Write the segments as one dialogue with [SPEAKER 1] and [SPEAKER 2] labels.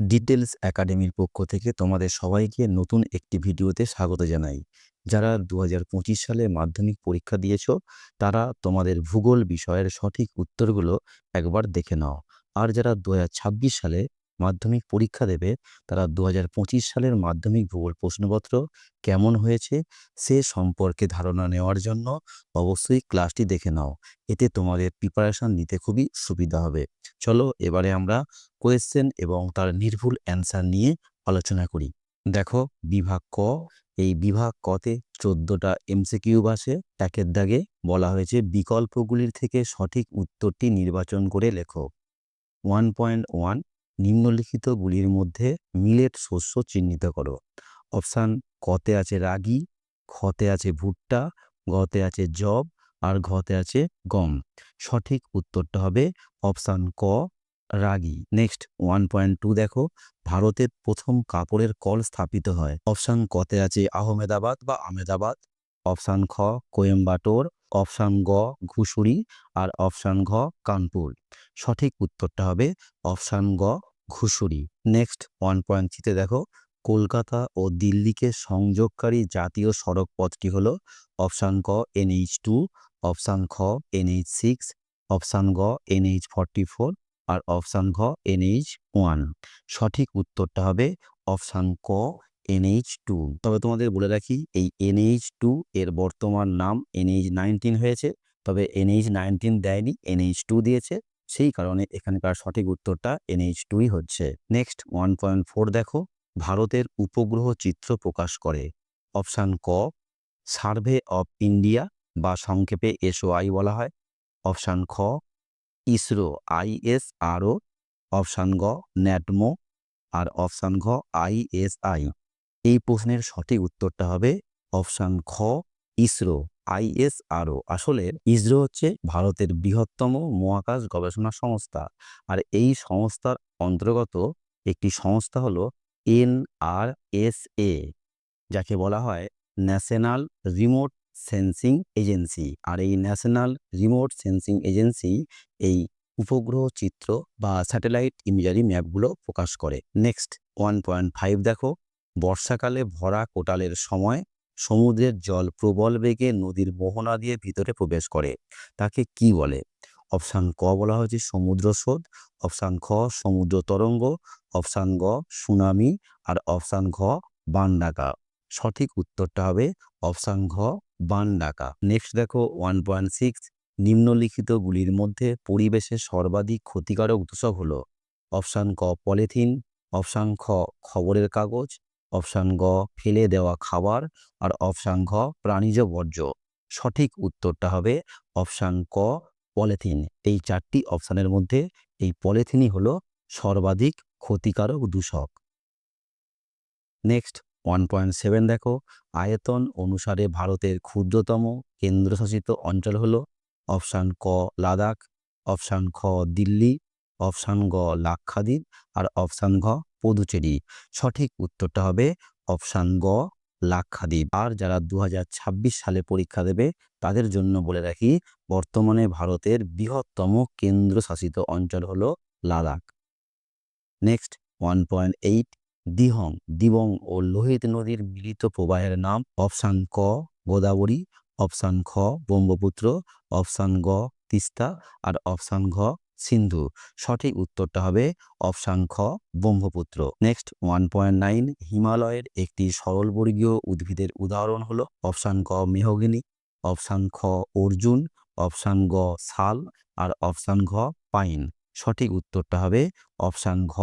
[SPEAKER 1] Details একাডেমির পক্ষ থেকে তোমাদের সবাইকে নতুন একটি ভিডিওতে স্বাগত জানাই। যারা দু হাজার পঁচিশ সালে মাধ্যমিক পরীক্ষা দিয়েছ, তারা তোমাদের ভূগোল বিষয়ের সঠিক উত্তরগুলো একবার দেখে নাও। আর যারা দু হাজার ছাব্বিশ সালে মাধ্যমিক পরীক্ষা দেবে, তারা দু হাজার পঁচিশ সালের মাধ্যমিক ভূগোল প্রশ্নপত্র কেমন হয়েছে সে সম্পর্কে ধারণা নেওয়ার জন্য অবশ্যই ক্লাসটি দেখে নাও। এতে তোমাদের প্রিপারেশন নিতে খুবই সুবিধা হবে। চলো এবারে আমরা কোয়েশ্চেন এবং তার নির্ভুল অ্যান্সার নিয়ে আলোচনা করি। দেখো, বিভাগ ক। এই বিভাগ কতে চোদ্দটা এমসিকিউ আসে। একের দাগে বলা হয়েছে বিকল্পগুলির থেকে সঠিক উত্তরটি নির্বাচন করে লেখো। ওয়ান পয়েন্ট ওয়ান নিম্নলিখিতগুলির মধ্যে মিলেট শস্য চিহ্নিত করো। অপশান কতে আছে রাগি খতে আছে ভুট্টা গতে আছে জব আর ঘতে আছে গম। সঠিক উত্তরটা হবে অপশান ক, রাগি। নেক্সট, ওয়ান পয়েন্ট টু দেখো, ভারতের প্রথম কাপড়ের কল স্থাপিত হয়। অপশান কতে আছে আহমেদাবাদ বা আমেদাবাদ অপশান খ, কোয়েম্বাটোর। অপশান গ ঘুষুরি আর অপশান ঘ, কানপুর। সঠিক উত্তরটা হবে অপশান গ ঘুষুরি নেক্সট ওয়ান পয়েন্ট থ্রিতে দেখো, কলকাতা ও দিল্লিকে সংযোগকারী জাতীয় সড়ক পথটি হলো অপশান ক এনএইচ টু অপশান খ এনএইচ সিক্স অপশান গ এনএইচ ফর্টি ফোর আর অপশান ঘ এনএইচ ওয়ান সঠিক উত্তরটা হবে অপশান ক এনএইচ টু তবে তোমাদের বলে রাখি, এই এনএইচ টু এর বর্তমান নাম এনএইচ নাইনটিন হয়েছে। তবে এনএইচ নাইনটিন দেয়নি এনএইচ টু দিয়েছে। সেই কারণে এখানকার সঠিক উত্তরটা এনএইচ টুই হচ্ছে। নেক্সট ওয়ান পয়েন্ট ফোর দেখো। ভারতের উপগ্রহ চিত্র প্রকাশ করে। অপশান ক, সার্ভে অফ ইন্ডিয়া বা সংক্ষেপে এসওআই বলা হয়। অপশান খ, ইসরো, আইএসআরও। অপশান গ, ন্যাটমো। আর অপশান ঘ, আইএসআই। এই প্রশ্নের সঠিক উত্তরটা হবে অপশান খ, ইসরো, আইএসআরও। আসলে ইসরো হচ্ছে ভারতের বৃহত্তম মহাকাশ গবেষণা সংস্থা। আর এই সংস্থার অন্তর্গত একটি সংস্থা হলো এনআরএসএ, যাকে বলা হয় ন্যাশনাল রিমোট সেন্সিং এজেন্সি। আর এই ন্যাশনাল রিমোট সেন্সিং এজেন্সি এই উপগ্রহ চিত্র বা স্যাটেলাইট ইমেজারি ম্যাপগুলো প্রকাশ করে। নেক্সট, ওয়ান পয়েন্ট ফাইভ দেখো। বর্ষাকালে ভরা কোটালের সময় সমুদ্রের জল প্রবল বেগে নদীর মোহনা দিয়ে ভিতরে প্রবেশ করে। তাকে কি বলে? অপশান ক বলা হয়েছে সমুদ্র স্রোত, অপশান খ সমুদ্র তরঙ্গ, অপশান গ সুনামি, আর অপশান ঘ বান ডাকা। সঠিক উত্তরটা হবে অপশান ঘ বান ডাকা। নেক্সট দেখো ওয়ান পয়েন্ট সিক্স নিম্নলিখিতগুলির মধ্যে পরিবেশের সর্বাধিক ক্ষতিকারক দূষক হল। অপশান ক পলিথিন, অপশান খ খবরের কাগজ অপশান গ, ফেলে দেওয়া খাবার আর অপশান ঘ, প্রাণীজ বর্জ্য। সঠিক উত্তরটা হবে অপশান ক, পলিথিন। এই চারটি অপশানের মধ্যে এই পলিথিনই হলো সর্বাধিক ক্ষতিকারক দূষক। নেক্সট, ওয়ান পয়েন্ট সেভেন দেখো। আয়তন অনুসারে ভারতের ক্ষুদ্রতম কেন্দ্রশাসিত অঞ্চল হলো অপশান ক, লাদাখ। অপশান খ, দিল্লি। অপশান গ লাক্ষাদ্বীপ আর অপশান ঘ পদুচেরি। সঠিক উত্তরটা হবে অপশান গ লাক্ষাদ্বীপ। আর যারা দু হাজার ছাব্বিশ সালে পরীক্ষা দেবে, তাদের জন্য বলে রাখি, বর্তমানে ভারতের বৃহত্তম কেন্দ্রশাসিত অঞ্চল হল Ladakh. Next one point eight Dihang. Dibang ও লোহিত নদীর মিলিত প্রবাহের নাম অপশান ক গোদাবরী, অপশান খ ব্রহ্মপুত্র, অপশান গ তিস্তা আর অপশান ঘ সিন্ধু। সঠিক উত্তরটা হবে অপশান খ, Brahmaputra. Next one point nine হিমালয়ের একটি সরলবর্গীয় উদ্ভিদের উদাহরণ হলো অপশান ক, মেহগিনি, অপশান খ, অর্জুন, অপশান গ, শাল, আর অপশান ঘ, পাইন। সঠিক উত্তরটা হবে অপশান ঘ,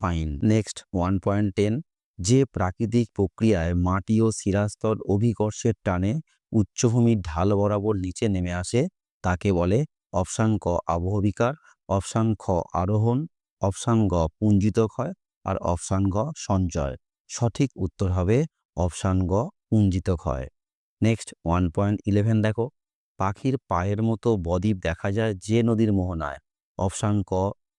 [SPEAKER 1] pine. Next one point ten যে প্রাকৃতিক প্রক্রিয়ায় মাটি ও শিরাস্তর অভিকর্ষের টানে উচ্চভূমির ঢাল বরাবর নিচে নেমে আসে, তাকে বলে অপশান ক, আবহবিকার। অপশান খ, আরোহণ, অপশান গ, পুঞ্জিত ক্ষয়, আর অপশান গ, সঞ্চয়। সঠিক উত্তর হবে অপশান গ, পুঞ্জিত ক্ষয়। নেক্সট ওয়ান পয়েন্ট ইলেভেন দেখো। পাখির পায়ের মতো বদ্বীপ দেখা যায় যে নদীর মোহনায়। অপশান ক,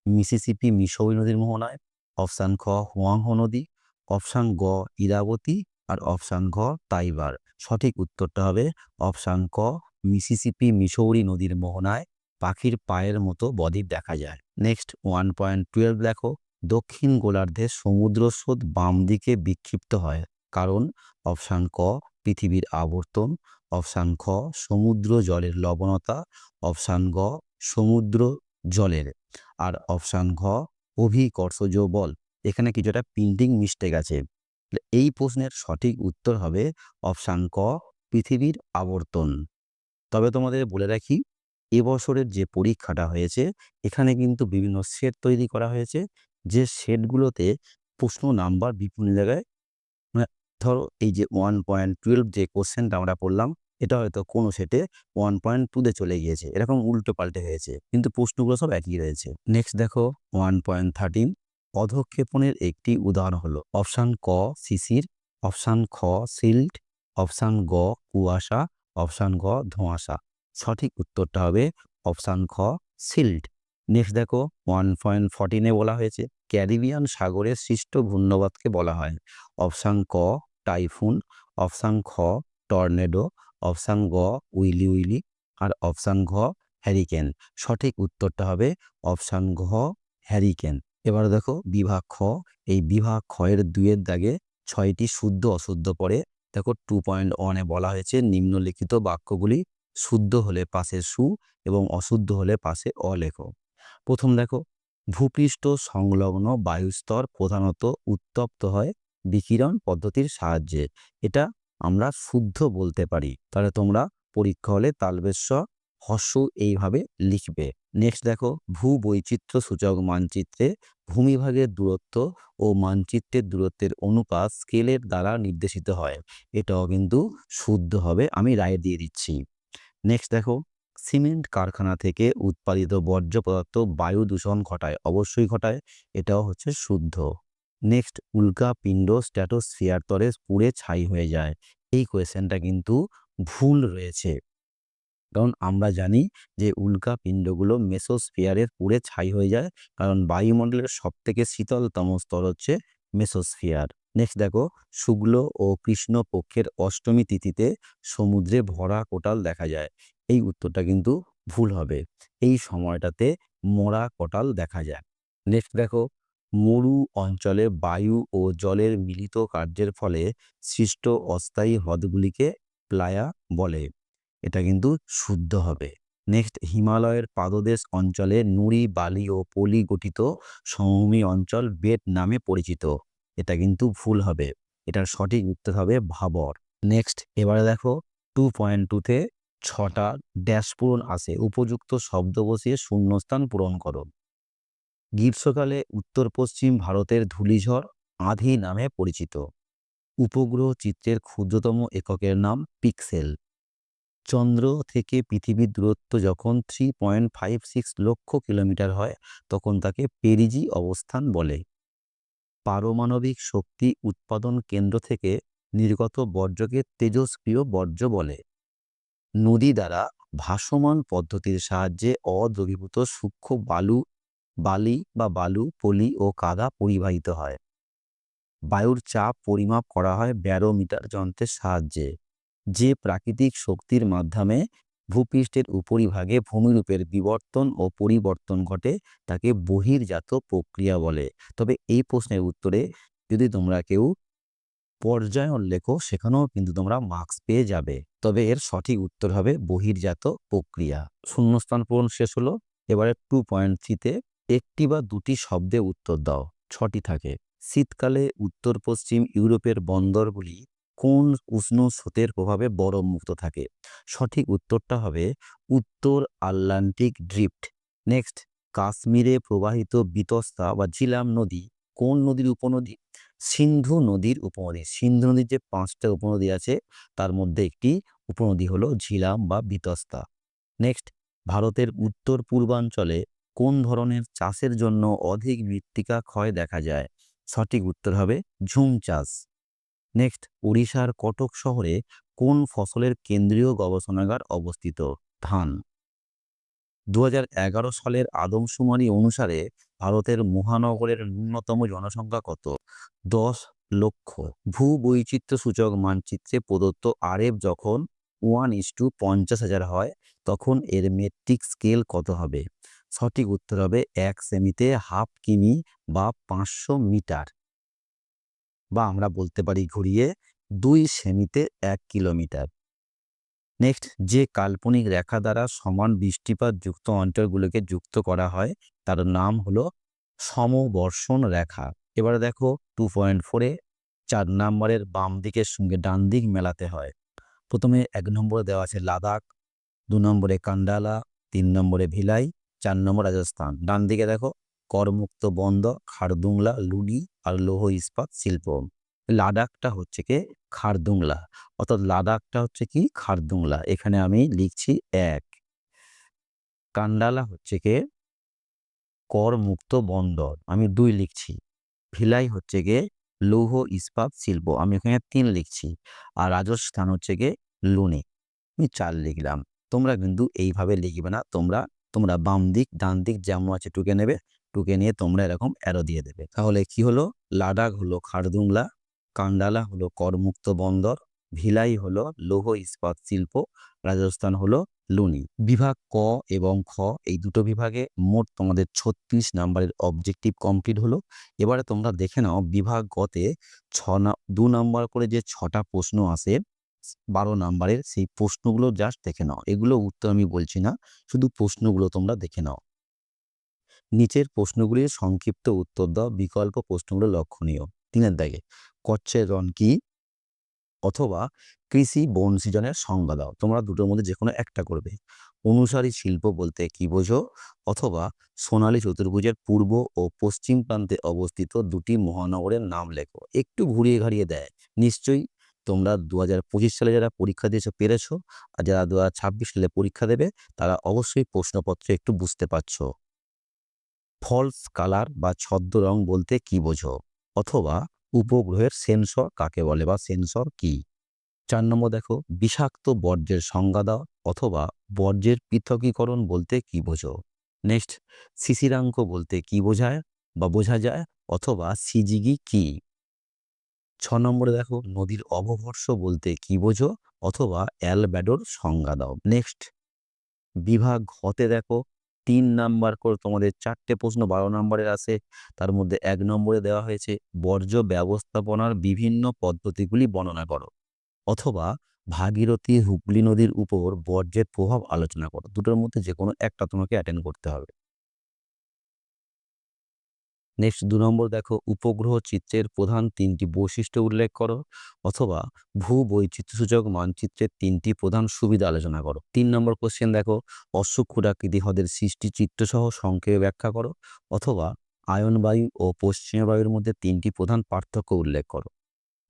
[SPEAKER 1] মিসিসিপি মিসৌরি নদীর মোহনায়। অপশান খ, হুয়াংহো নদী। অপশান গ, ইরাবতী। আর অপশান ঘ, তাইবার। সঠিক উত্তরটা হবে অপশান ক, মিসিসিপি মিসৌরি নদীর মোহনায়। পাখির পায়ের মতো বদ্বীপ দেখা যায়। নেক্সট ওয়ান পয়েন্ট টুয়েলভ দেখো। দক্ষিণ গোলার্ধে সমুদ্র স্রোত বাম দিকে বিক্ষিপ্ত হয়। কারণ অপশান ক, পৃথিবীর আবর্তন অপশান খ, সমুদ্র জলের লবণতা অপশান গ, সমুদ্র জলের। আর অপশান ঘ অভিকর্ষজ বল এখানে কিছুটা প্রিন্টিং মিস্টেক আছে। এই প্রশ্নের সঠিক উত্তর হবে অপশান ক, পৃথিবীর আবর্তন। তবে তোমাদের বলে রাখি এবছরের যে পরীক্ষাটা হয়েছে, এখানে কিন্তু বিভিন্ন সেট তৈরি করা হয়েছে। যে সেটগুলোতে প্রশ্ন নাম্বার বিভিন্ন জায়গায় মানে ধরো এই যে ওয়ান পয়েন্ট টুয়েলভ যে কোশ্চেনটা আমরা পড়লাম, এটা হয়তো কোনো সেটে ওয়ান পয়েন্ট টুতে চলে গিয়েছে। এরকম উল্টো পাল্টে হয়েছে, কিন্তু প্রশ্নগুলো সব একই রয়েছে। নেক্সট দেখো ওয়ান পয়েন্ট থার্টিন পদক্ষেপণের একটি উদাহরণ হলো অপশান ক সিসির অপশান খ সিল্ট অপশান গ কুয়াশা অপশান গ ধোঁয়াশা। সঠিক উত্তরটা হবে অপশান খ সিল্ড নেক্সট দেখো, ওয়ান পয়েন্ট ফর্টিনে বলা হয়েছে, ক্যারিবিয়ান সাগরের সৃষ্ট ঘূর্ণবাদকে বলা হয়। অপশান ক, টাইফুন। অপশান খ, টর্নেডো। অপশান গ, উইলি উইলি। আর অপশান ঘ, হ্যারিকেন। সঠিক উত্তরটা হবে অপশান ঘ, হ্যারিকেন। এবার দেখো, বিভাগ খ। এই বিভাগ খ এর দুয়ের দাগে ছয়টি শুদ্ধ অশুদ্ধ পড়ে। দেখো, টু পয়েন্ট ওয়ানে বলা হয়েছে নিম্নলিখিত বাক্যগুলি শুদ্ধ হলে পাশে সু এবং অশুদ্ধ হলে পাশে অ লেখো প্রথম দেখো, ভূপৃষ্ঠ সংলগ্ন বায়ুস্তর প্রধানত উত্তপ্ত হয় বিকিরণ পদ্ধতির সাহায্যে। এটা আমরা শুদ্ধ বলতে পারি। তাহলে তোমরা পরীক্ষা হলে তালবেশ্ব হস্য এইভাবে লিখবে। নেক্সট দেখো ভূ বৈচিত্র্য সূচক মানচিত্রে ভূমিভাগের দূরত্ব ও মানচিত্রের দূরত্বের অনুপাত স্কেলের দ্বারা নির্দেশিত হয়। এটাও কিন্তু শুদ্ধ হবে, আমি রায় দিয়ে দিচ্ছি। নেক্সট দেখো, সিমেন্ট কারখানা থেকে উৎপাদিত বর্জ্য পদার্থ বায়ু দূষণ ঘটায়, অবশ্যই ঘটায়, এটাও হচ্ছে শুদ্ধ। নেক্সট উল্কা পিণ্ড স্ট্যাটোস্ফিয়ার তরে পুড়ে ছাই হয়ে যায়, এই কোয়েশ্চেনটা কিন্তু ভুল রয়েছে। কারণ আমরা জানি যে উল্কা পিণ্ডগুলো মেসোস্ফিয়ারের পুড়ে ছাই হয়ে যায়, কারণ বায়ুমণ্ডলের সব থেকে শীতলতম স্তর হচ্ছে মেসোস্ফিয়ার নেক্সট দেখো, শুক্ল ও কৃষ্ণ পক্ষের অষ্টমী তিথিতে সমুদ্রে ভরা কোটাল দেখা যায়। এই উত্তরটা কিন্তু ভুল হবে। এই সময়টাতে মরা কোটাল দেখা যায়। নেক্সট দেখো, মরু অঞ্চলে বায়ু ও জলের মিলিত কার্যের ফলে সৃষ্ট অস্থায়ী হ্রদগুলিকে প্লায়া বলে। এটা কিন্তু শুদ্ধ হবে। নেক্সট হিমালয়ের পাদদেশ অঞ্চলে নুড়ি, বালি ও পলি গঠিত সমভূমি অঞ্চল বেট নামে পরিচিত। এটা কিন্তু ভুল হবে। এটার সঠিক উত্তর হবে ভাবর। নেক্সট এবারে দেখো টু পয়েন্ট টুতে ছটা ড্যাশ পূরণ আসে উপযুক্ত শব্দ বসিয়ে শূন্যস্থান পূরণ করো। গ্রীষ্মকালে উত্তর পশ্চিম ভারতের ধূলিঝড় আঁধি নামে পরিচিত। উপগ্রহ চিত্রের ক্ষুদ্রতম এককের নাম পিক্সেল। চন্দ্র থেকে পৃথিবীর দূরত্ব যখন three point five six lakh kilometre হয়, তখন তাকে পেরিজি অবস্থান বলে। পারমাণবিক শক্তি উৎপাদন কেন্দ্র থেকে নির্গত বর্জ্যকে তেজস্ক্রিয় বর্জ্য বলে। নদী দ্বারা ভাসমান পদ্ধতির সাহায্যে অদ্রবীভূত সূক্ষ্ম বালু, বালি বা বালু, পলি ও কাদা পরিবাহিত হয়। বায়ুর চাপ পরিমাপ করা হয় ব্যারোমিটার যন্ত্রের সাহায্যে, যে প্রাকৃতিক শক্তির মাধ্যমে ভূপৃষ্ঠের উপরিভাগে ভূমিরূপের বিবর্তন ও পরিবর্তন ঘটে তাকে বহির্জাত প্রক্রিয়া বলে। তবে এই প্রশ্নের উত্তরে যদি তোমরা কেউ পর্যায়ন লেখো, সেখানেও কিন্তু তোমরা মার্কস পেয়ে যাবে। তবে এর সঠিক উত্তর হবে বহির্জাত প্রক্রিয়া। শূন্যস্থান পূরণ শেষ হলো। এবারে টু পয়েন্ট থ্রিতে একটি বা দুটি শব্দে উত্তর দাও। ছটি থাকে। শীতকালে উত্তর পশ্চিম ইউরোপের বন্দরগুলি কোন উষ্ণ স্রোতের প্রভাবে বরফ মুক্ত থাকে? সঠিক উত্তরটা হবে উত্তর আটলান্টিক ড্রিফট। নেক্সট, কাশ্মীরে প্রবাহিত বিতস্তা বা ঝিলাম নদী কোন নদীর উপনদী? সিন্ধু নদীর উপনদী। সিন্ধু নদীর যে পাঁচটা উপনদী আছে, তার মধ্যে একটি উপনদী হলো ঝিলাম বা বিতস্তা। নেক্সট, ভারতের উত্তর পূর্বাঞ্চলে কোন ধরনের চাষের জন্য অধিক মৃত্তিকা ক্ষয় দেখা যায়? সঠিক উত্তর হবে ঝুম চাষ। নেক্সট ওড়িশার কটক শহরে কোন ফসলের কেন্দ্রীয় গবেষণাগার অবস্থিত? ধান। দু হাজার এগারো সালের আদমশুমারি অনুসারে ভারতের মহানগরের ন্যূনতম জনসংখ্যা কত? দশ লক্ষ। ভূ বৈচিত্র্য সূচক মানচিত্রে প্রদত্ত আরএফ যখন ওয়ান ইস টু পঞ্চাশ হাজার হয়, তখন এর মেট্রিক স্কেল কত হবে? সঠিক উত্তর হবে এক সেমিতে হাফ কিমি বা পাঁচশো মিটার। বা আমরা বলতে পারি ঘুরিয়ে দুই সেমিতে এক কিলোমিটার। নেক্সট, যে কাল্পনিক রেখা দ্বারা সমান বৃষ্টিপাত যুক্ত অঞ্চলগুলোকে যুক্ত করা হয়, তার নাম হলো সমবর্ষণ রেখা। এবারে দেখো টু পয়েন্ট ফোরে চার নম্বরের বাম দিকের সঙ্গে ডান দিক মেলাতে হয়। প্রথমে এক নম্বরে দেওয়া আছে লাদাখ, দু নম্বরে কান্ডালা, তিন নম্বরে ভিলাই, চার নম্বর রাজস্থান। ডান দিকে দেখো করমুক্ত বন্ধ খারদুংলা, লুডি আর লৌহ ইস্পাত শিল্প। লাদাখটা হচ্ছে কি খারদুংলা। অর্থাৎ লাদাখটা হচ্ছে কি খারদুংলা। এখানে আমি লিখছি এক। কান্ডালা হচ্ছে কে কর মুক্ত বন্দর আমি দুই লিখছি। ভিলাই হচ্ছে গে লৌহ ইস্পাত শিল্প। আমি এখানে তিন লিখছি। আর রাজস্থান হচ্ছে গে লুনি। আমি চার লিখলাম। তোমরা কিন্তু এইভাবে লিখবে না। তোমরা তোমরা বাম দিক ডান দিক যেমন আছে টুকে নেবে টুকে নিয়ে তোমরা এরকম অ্যারো দিয়ে দেবে। তাহলে কি হলো? লাদাখ হলো খারদুংলা, কান্ডালা হলো করমুক্ত বন্দর, ভিলাই হলো লৌহ ইস্পাত শিল্প, রাজস্থান হলো লুনি। বিভাগ ক এবং খ, এই দুটো বিভাগে মোট তোমাদের ছত্রিশ নাম্বারের অবজেক্টিভ কমপ্লিট হলো। এবারে তোমরা দেখে নাও বিভাগ গতে ছ দু নাম্বার করে যে ছটা প্রশ্ন আসে, বারো নাম্বারের সেই প্রশ্নগুলো জাস্ট দেখে নাও। এগুলো উত্তর আমি বলছি না, শুধু প্রশ্নগুলো তোমরা দেখে নাও। নিচের প্রশ্নগুলির সংক্ষিপ্ত উত্তর দাও। বিকল্প প্রশ্নগুলো লক্ষণীয়। তিনের দাগে কচ্ছের রন কি? অথবা কৃষি বন সৃজনের সংজ্ঞা দাও। তোমরা দুটোর মধ্যে যে কোনো একটা করবে। অনুসারী শিল্প বলতে কি বোঝো? অথবা সোনালী চতুর্ভুজের পূর্ব ও পশ্চিম প্রান্তে অবস্থিত দুটি মহানগরের নাম লেখো। একটু ঘুরিয়ে ঘাড়িয়ে দেয়। নিশ্চয়ই তোমরা দু হাজার পঁচিশ সালে যারা পরীক্ষা দিয়েছ পেরেছ, আর যারা দু হাজার ছাব্বিশ সালে পরীক্ষা দেবে, তারা অবশ্যই প্রশ্নপত্র একটু বুঝতে পারছ। ফলস কালার বা ছদ্ম রং বলতে কি বোঝো? অথবা উপগ্রহের সেন্সর কাকে বলে বা সেন্সর কি? চার নম্বর দেখো, বিষাক্ত বর্জ্যের সংজ্ঞা দাও অথবা বর্জ্যের পৃথকীকরণ বলতে কি বোঝো? নেক্সট, শিশিরাঙ্ক বলতে কি বোঝায় বা বোঝা যায় অথবা সিজিগি কি? ছ নম্বরে দেখো, নদীর অবভর্ষ বলতে কি বোঝো অথবা অ্যালব্যাডোর সংজ্ঞা দাও। নেক্সট, বিভাগ হতে দেখো তিন নাম্বার করে তোমাদের চারটে প্রশ্ন, বারো নম্বরের আছে তার মধ্যে এক নম্বরে দেওয়া হয়েছে, বর্জ্য ব্যবস্থাপনার বিভিন্ন পদ্ধতিগুলি বর্ণনা করো অথবা ভাগীরথী হুগলি নদীর উপর বর্জ্যের প্রভাব আলোচনা করো। দুটোর মধ্যে যে কোনো একটা তোমাকে অ্যাটেন্ড করতে হবে। নেক্সট দু নম্বর দেখো, উপগ্রহ চিত্রের প্রধান তিনটি বৈশিষ্ট্য উল্লেখ করো অথবা ভূ বৈচিত্র্যসূচক মানচিত্রের তিনটি প্রধান সুবিধা আলোচনা করো। তিন নম্বর কোশ্চেন দেখো অশ্বক্ষুরাকৃতি হ্রদের সৃষ্টি চিত্রসহ সংক্ষেপে ব্যাখ্যা করো অথবা আয়নবায়ু ও পশ্চিমা বায়ুর মধ্যে তিনটি প্রধান পার্থক্য উল্লেখ করো।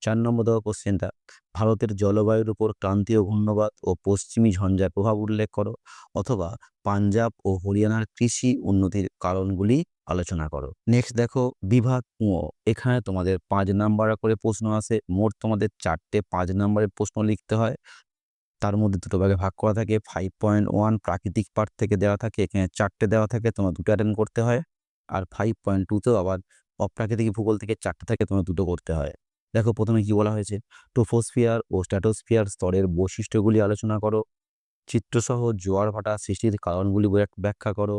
[SPEAKER 1] চার নম্বর দেওয়া কোশ্চেনটা ভারতের জলবায়ুর উপর ক্রান্তীয় ঘূর্ণবাদ ও পশ্চিমী ঝঞ্ঝার প্রভাব উল্লেখ করো অথবা পাঞ্জাব ও হরিয়ানার কৃষি উন্নতির কারণগুলি আলোচনা করো। নেক্সট দেখো বিভাগ কুঁয়ো এখানে তোমাদের পাঁচ নাম্বার করে প্রশ্ন আসে মোট তোমাদের চারটে পাঁচ নাম্বারের প্রশ্ন লিখতে হয়। তার মধ্যে দুটো ভাগে ভাগ করা থাকে। ফাইভ পয়েন্ট ওয়ান প্রাকৃতিক পার্ট থেকে দেওয়া থাকে। এখানে চারটে দেওয়া থাকে। তোমার দুটো অ্যাটেন্ড করতে হয়। আর ফাইভ পয়েন্ট টুতেও আবার অপ্রাকৃতিক ভূগোল থেকে চারটে থাকে তোমার দুটো করতে হয়। দেখো প্রথমে কি বলা হয়েছে? টোফোস্ফিয়ার ও স্ট্র্যাটোস্ফিয়ার স্তরের বৈশিষ্ট্যগুলি আলোচনা করো। চিত্রসহ জোয়ার ভাটা সৃষ্টির কারণগুলি ব্যাখ্যা করো।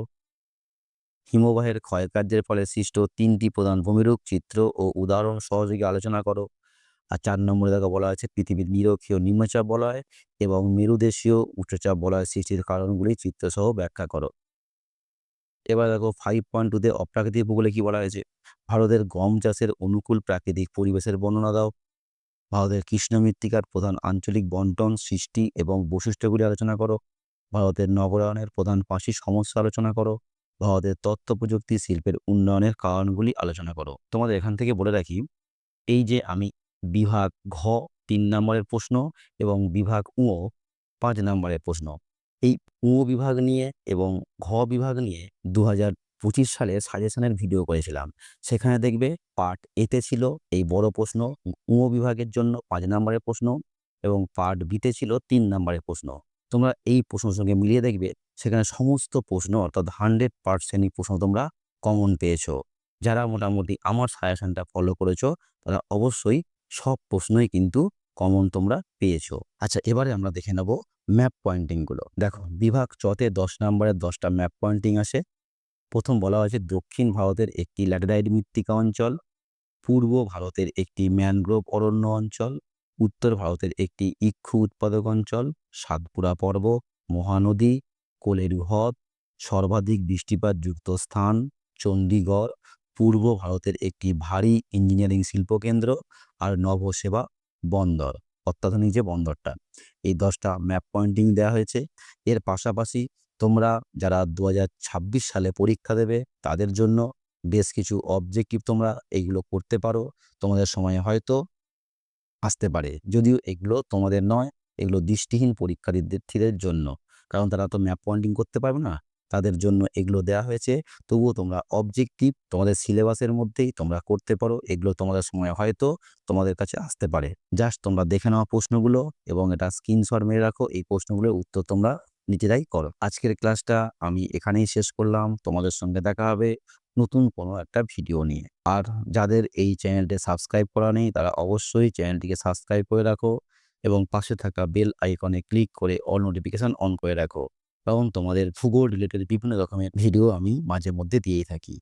[SPEAKER 1] হিমবাহের ক্ষয়কার্যের ফলে সৃষ্ট তিনটি প্রধান ভূমিরূপ, চিত্র ও উদাহরণ সহযোগে আলোচনা করো। আর চার নম্বরে দেখো বলা হয়েছে, পৃথিবীর নিরক্ষীয় নিম্নচাপ বলয় এবং মেরুদেশীয় উচ্চচাপ বলয় সৃষ্টির কারণগুলি চিত্রসহ ব্যাখ্যা করো। এবার দেখো ফাইভ পয়েন্ট টুতে অপ্রাকৃতিক ভূগোলে কি বলা হয়েছে? ভারতের গম চাষের অনুকূল প্রাকৃতিক পরিবেশের বর্ণনা দাও। ভারতের কৃষ্ণ মৃত্তিকার প্রধান আঞ্চলিক বন্টন সৃষ্টি এবং বৈশিষ্ট্যগুলি আলোচনা করো। ভারতের নগরায়নের প্রধান পাঁচটি সমস্যা আলোচনা করো। ভারতের তথ্য প্রযুক্তি শিল্পের উন্নয়নের কারণগুলি আলোচনা করো। তোমাদের এখান থেকে বলে রাখি, এই যে আমি বিভাগ ঘ তিন নম্বরের প্রশ্ন এবং বিভাগ উঁ পাঁচ নম্বরের প্রশ্ন উঁ বিভাগ নিয়ে এবং ঘ বিভাগ নিয়ে দু হাজার পঁচিশ সালে সাজেশনের ভিডিও করেছিলাম। সেখানে দেখবে পার্ট এতে ছিল এই বড় প্রশ্ন, উঁ বিভাগের জন্য পাঁচ নম্বরের প্রশ্ন এবং পার্ট বিতে ছিল তিন নম্বরের প্রশ্ন। তোমরা এই প্রশ্নের সঙ্গে মিলিয়ে দেখবে সেখানে সমস্ত প্রশ্ন অর্থাৎ হান্ড্রেড পার্সেন্টই প্রশ্ন তোমরা কমন পেয়েছ। যারা মোটামুটি আমার সাজেশনটা ফলো করেছ, তারা অবশ্যই সব প্রশ্নই কিন্তু কমন তোমরা পেয়েছ। আচ্ছা এবারে আমরা দেখে নেব ম্যাপ পয়েন্টিংগুলো দেখো, বিভাগ চতে দশ নম্বরের দশটা ম্যাপ পয়েন্টিং আসে। প্রথম বলা হয়েছে দক্ষিণ ভারতের একটি ল্যাটেরাইট মৃত্তিকা অঞ্চল, পূর্ব ভারতের একটি ম্যানগ্রোভ অরণ্য অঞ্চল, উত্তর ভারতের একটি ইক্ষু উৎপাদক অঞ্চল, সাতপুরা পর্ব মহানদী, কোলেরু হ্রদ, সর্বাধিক বৃষ্টিপাতযুক্ত স্থান চণ্ডীগড় পূর্ব ভারতের একটি ভারী ইঞ্জিনিয়ারিং শিল্পকেন্দ্র আর নবসেবা বন্দর। অত্যাধুনিক যে বন্দরটা। এই দশটা ম্যাপ পয়েন্টিং দেওয়া হয়েছে। এর পাশাপাশি তোমরা যারা দু হাজার ছাব্বিশ সালে পরীক্ষা দেবে, তাদের জন্য বেশ কিছু অবজেক্টিভ তোমরা এইগুলো করতে পারো। তোমাদের সময় হয়তো আসতে পারে। যদিও এগুলো তোমাদের নয়, এগুলো দৃষ্টিহীন পরীক্ষার্থীদের জন্য। কারণ তারা তো ম্যাপ পয়েন্টিং করতে পারবে না। তাদের জন্য এগুলো দেওয়া হয়েছে। তবুও তোমরা অবজেক্টিভ তোমাদের সিলেবাসের মধ্যেই তোমরা করতে পারো। এগুলো তোমাদের সময় হয়তো তোমাদের কাছে আসতে পারে। জাস্ট তোমরা দেখে নেওয়া প্রশ্নগুলো এবং এটা স্ক্রিনশট মেরে রাখো। এই প্রশ্নগুলোর উত্তর তোমরা নিজেরাই করো। আজকের ক্লাসটা আমি এখানেই শেষ করলাম। তোমাদের সঙ্গে দেখা হবে নতুন কোনো একটা ভিডিও নিয়ে। আর যাদের এই চ্যানেলটি সাবস্ক্রাইব করা নেই, তারা অবশ্যই চ্যানেলটিকে সাবস্ক্রাইব করে রাখো এবং পাশে থাকা বেল আইকনে ক্লিক করে অল নোটিফিকেশন অন করে রাখো। কারণ তোমাদের ভূগোল রিলেটেড বিভিন্ন রকমের ভিডিও আমি মাঝে মধ্যে দিয়েই থাকি।